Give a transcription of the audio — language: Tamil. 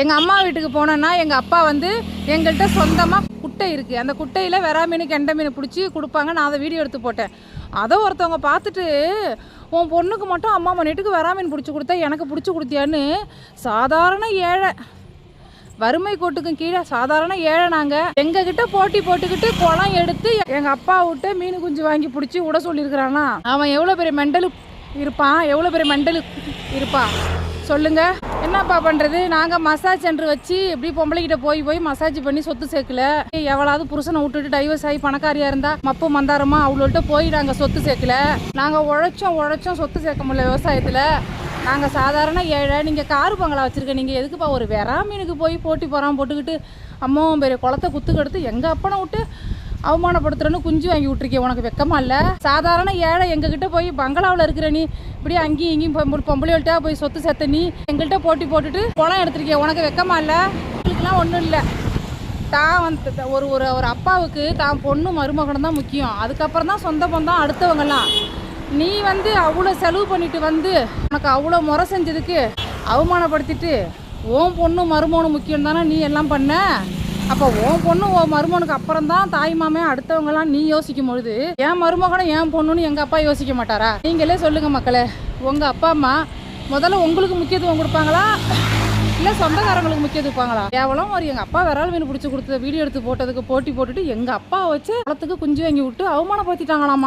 எங்கள் அம்மா வீட்டுக்கு போனேன்னா எங்கள் அப்பா வந்து எங்கள்கிட்ட சொந்தமாக குட்டை இருக்குது அந்த குட்டையில் வெறா மீன் கெண்டை மீன் பிடிச்சி கொடுப்பாங்க. நான் அதை வீடியோ எடுத்து போட்டேன். அதை ஒருத்தவங்க பார்த்துட்டு உன் பொண்ணுக்கு மட்டும் அம்மா மணிட்டுக்கு வெறா மீன் பிடிச்சி கொடுத்தா எனக்கு பிடிச்சி கொடுத்தியான்னு? சாதாரண ஏழை. வறுமை கோட்டுக்கும் கீழே சாதாரண ஏழை நாங்கள் எங்ககிட்ட போட்டி போட்டுக்கிட்டு குளம் எடுத்து எங்கள் அப்பா விட்டு மீன் குஞ்சு வாங்கி பிடிச்சி விட சொல்லியிருக்கிறானா? அவன் எவ்வளோ பெரிய மெண்டலு இருப்பான் எவ்வளோ பெரிய மெண்டல் இருப்பான் சொல்லுங்கள் என்னப்பா பண்ணுறது நாங்கள் மசாஜ் சென்டர் வச்சு இப்படி பொம்பளைக்கிட்ட போய் போய் மசாஜ் பண்ணி சொத்து சேர்க்கல. எவ்வளவு புருஷனை விட்டுட்டு டைவர்ஸ் ஆகி பணக்காரியாக இருந்தா மப்பு மந்தாரமா அவளோட்ட போய் நாங்கள் சொத்து சேர்க்கல. நாங்கள் உழைச்சோம் உழைச்சோம் சொத்து சேர்க்க முடியல விவசாயத்தில். நாங்கள் சாதாரண ஏழை நீங்கள் காரு பங்களா வச்சுருக்க நீங்கள் எதுக்குப்பா ஒரு வெறா மீனுக்கு போய் போட்டி போகிறான் போட்டுக்கிட்டு அம்மாவும் பெரிய குளத்தை குத்துக்கெடுத்து எங்கள் அப்பனை விட்டு அவமானப்படுத்துறேன்னு குஞ்சு வாங்கி விட்ருக்கே உனக்கு வெக்கமா இல்லை? சாதாரண ஏழை எங்ககிட்ட போய் பங்களாவில் இருக்கிற நீ இப்படி அங்கேயும் இங்கேயும் பொம்பளை போய் சொத்து செத்த நீ எங்கள்கிட்ட போட்டி போட்டுட்டு குளம் எடுத்திருக்கே உனக்கு வெக்கமா இல்லை? உங்களுக்குலாம் ஒன்றும் இல்லை. தான் வந்து த- ஒரு ஒரு ஒரு அப்பாவுக்கு தான் பொண்ணு மருமகனும் தான் முக்கியம். அதுக்கப்புறம் தான் சொந்த பந்தம் அடுத்தவங்கெல்லாம். நீ வந்து அவ்வளோ செலவு பண்ணிட்டு வந்து உனக்கு அவ்வளோ முறை செஞ்சதுக்கு அவமானப்படுத்திட்டு உன் பொண்ணு மருமகனும் முக்கியம் தானே நீ எல்லாம் பண்ண? அப்போ உன் பொண்ணு உன் மருமகனுக்கு அப்புறம் தான் தாய் மாமே அடுத்தவங்கலாம் நீ யோசிக்கும் பொழுது என் மருமகனும் என் பொண்ணுன்னு எங்கள் அப்பா யோசிக்க மாட்டாரா? நீங்களே சொல்லுங்கள் மக்களே. உங்கள் அப்பா அம்மா முதல்ல உங்களுக்கு முக்கியத்துவம் கொடுப்பாங்களா? இல்லை சொந்தக்காரங்களுக்கு முக்கியத்துவம் கொடுப்பாங்களா? கேவலம் ஒரு எங்கள் அப்பா விரல் மீன் பிடிச்சி கொடுத்த வீடியோ எடுத்து போட்டதுக்கு போட்டி போட்டுட்டு எங்கள் அப்பா வச்சு குளத்துக்கு குஞ்சு வாங்கி விட்டு அவமானப்படுத்திட்டாங்களாமா?